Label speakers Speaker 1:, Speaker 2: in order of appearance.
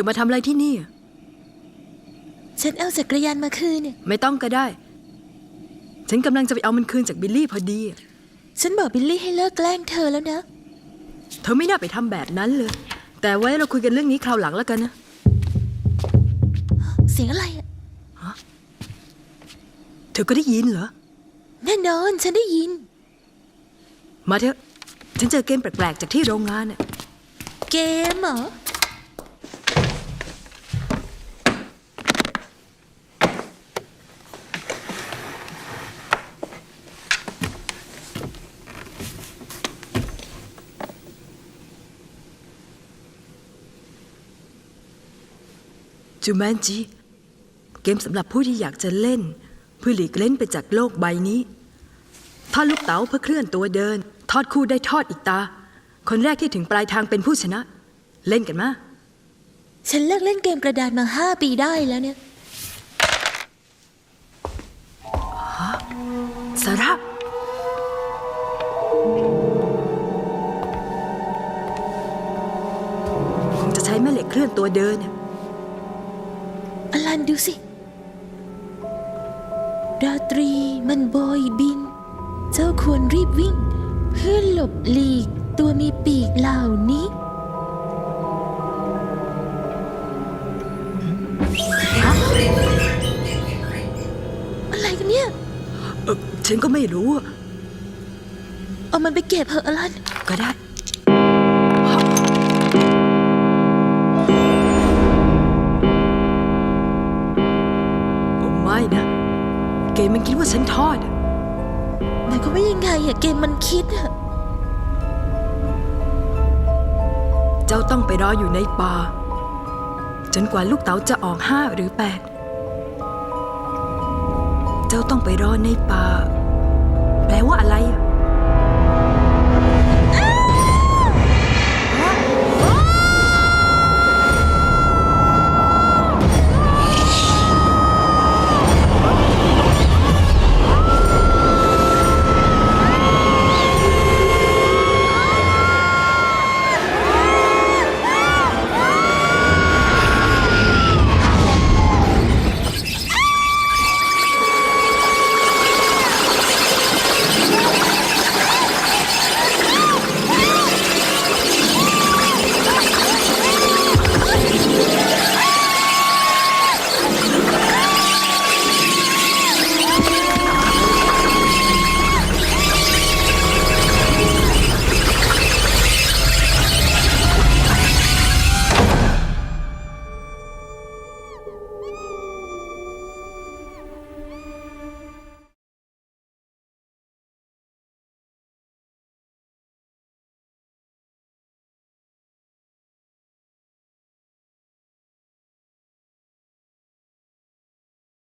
Speaker 1: อมาทำอะไรที่นี่
Speaker 2: ฉันเอาจักรยานมาคืนเนี่ย
Speaker 1: ไม่ต้องก็ได้ ฉันกำลังจะไปเอามันคืนจากบิลลี่พอดี
Speaker 2: ฉันบอกบิลลี่ให้เลิกแกล้งเธอแล้วนะ
Speaker 1: เธอไม่น่าไปทำแบบนั้นเลย แต่ไว้เราคุยกันเรื่องนี้คราวหลังแล้วกันนะ
Speaker 2: เสียงอะไรอะ
Speaker 1: เธอก็ได้ยินเหรอ
Speaker 2: แน่นอนฉันได้ยิน
Speaker 1: มาเถอะ ฉันเจอเกมแปลกๆจากที่โรงงานน่ะ
Speaker 2: เกมเหรอ
Speaker 1: จูแมนจีเกมสำหรับผู้ที่อยากจะเล่น เพื่อหลีกเล่นไปจากโลกใบนี้ทอดลูกเต๋าเพื่อเคลื่อนตัวเดิน ทอดคู่ได้ทอดอีกตา คนแรกที่ถึงปลายทางเป็นผู้ชนะ เล่นกันมา
Speaker 2: ฉันเลิกเล่นเกมกระดานมาห้าปีได้แล้วเนี่ย
Speaker 1: สาระคงจะใช้แม่เหล็กเคลื่อนตัวเดินน่ะ
Speaker 2: อลันดูสิ ราตรีมันโบยบิน เจ้าควรรีบวิ่ง เพื่อหลบหลีกตัวมีปีกเหล่านี้ อะไรกันเนี่ย
Speaker 1: เออฉันก็ไม่รู้อะ
Speaker 2: เอามันไปเก็บเถอะอลัน
Speaker 1: ก็ได้ ไม่นะ เกมมันคิดว่าฉันทอด
Speaker 2: แต่ก็ไม่ยังไงอะเกมมันคิดอะ
Speaker 1: เจ้าต้องไปรออยู่ในป่า จนกว่าลูกเต๋าจะออกห้าหรือแปด เจ้าต้องไปรอในป่า แปลว่าอะไร